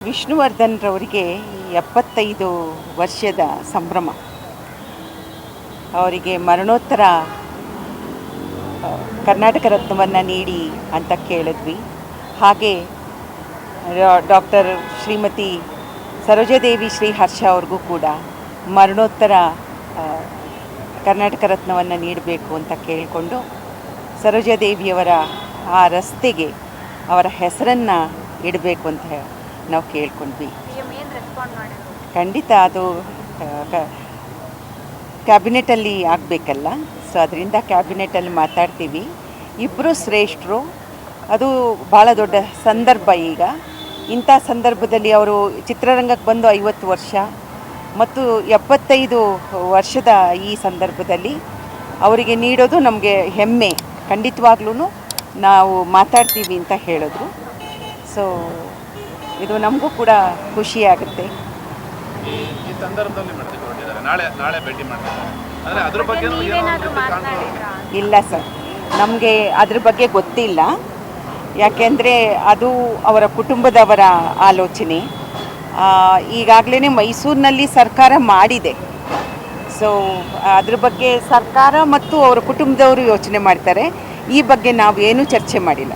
ವಿಷ್ಣುವರ್ಧನ್ ರವರಿಗೆ ಎಪ್ಪತ್ತೈದು ವರ್ಷದ ಸಂಭ್ರಮ. ಅವರಿಗೆ ಮರಣೋತ್ತರ ಕರ್ನಾಟಕ ರತ್ನವನ್ನು ನೀಡಿ ಅಂತ ಕೇಳಿದ್ವಿ. ಹಾಗೆ ಡಾಕ್ಟರ್ ಶ್ರೀಮತಿ ಸರೋಜಾದೇವಿ ಶ್ರೀ ಹರ್ಷ ಅವ್ರಿಗೂ ಕೂಡ ಮರಣೋತ್ತರ ಕರ್ನಾಟಕ ರತ್ನವನ್ನು ನೀಡಬೇಕು ಅಂತ ಕೇಳಿಕೊಂಡು ಸರೋಜಾದೇವಿಯವರ ಆ ರಸ್ತೆಗೆ ಅವರ ಹೆಸರನ್ನು ಇಡಬೇಕು ಅಂತ ನಾವು ಕೇಳ್ಕೊಂಡ್ವಿ. ಖಂಡಿತ ಅದು ಕ್ಯಾಬಿನೆಟಲ್ಲಿ ಆಗಬೇಕಲ್ಲ. ಸೊ ಅದರಿಂದ ಕ್ಯಾಬಿನೆಟಲ್ಲಿ ಮಾತಾಡ್ತೀವಿ. ಇಬ್ಬರು ಶ್ರೇಷ್ಠರು. ಅದು ಭಾಳ ದೊಡ್ಡ ಸಂದರ್ಭ ಈಗ. ಇಂಥ ಸಂದರ್ಭದಲ್ಲಿ ಅವರು ಚಿತ್ರರಂಗಕ್ಕೆ ಬಂದು ಐವತ್ತು ವರ್ಷ ಮತ್ತು ಎಪ್ಪತ್ತೈದು ವರ್ಷದ ಈ ಸಂದರ್ಭದಲ್ಲಿ ಅವರಿಗೆ ನೀಡೋದು ನಮಗೆ ಹೆಮ್ಮೆ. ಖಂಡಿತವಾಗ್ಲೂ ನಾವು ಮಾತಾಡ್ತೀವಿ ಅಂತ ಹೇಳಿದ್ರು. ಸೊ ಇದು ನಮಗೂ ಕೂಡ ಖುಷಿಯಾಗುತ್ತೆ ಈ ಈ ಸಂದರ್ಭದಲ್ಲಿ ಮೇಡಮ್ ನಾಳೆ ನಾಳೆ ಭೇಟಿ ಮಾಡ್ತಾರೆ. ಅಂದ್ರೆ ಅದ್ರ ಬಗ್ಗೆ ಇಲ್ಲ ಸರ್. ನಮಗೆ ಅದ್ರ ಬಗ್ಗೆ ಗೊತ್ತಿಲ್ಲ. ಯಾಕೆಂದರೆ ಅದು ಅವರ ಕುಟುಂಬದವರ ಆಲೋಚನೆ. ಈಗಾಗಲೇ ಮೈಸೂರಿನಲ್ಲಿ ಸರ್ಕಾರ ಮಾಡಿದೆ. ಸೊ ಅದ್ರ ಬಗ್ಗೆ ಸರ್ಕಾರ ಮತ್ತು ಅವರ ಕುಟುಂಬದವರು ಯೋಚನೆ ಮಾಡ್ತಾರೆ. ಈ ಬಗ್ಗೆ ನಾವು ಏನೂ ಚರ್ಚೆ ಮಾಡಿಲ್ಲ.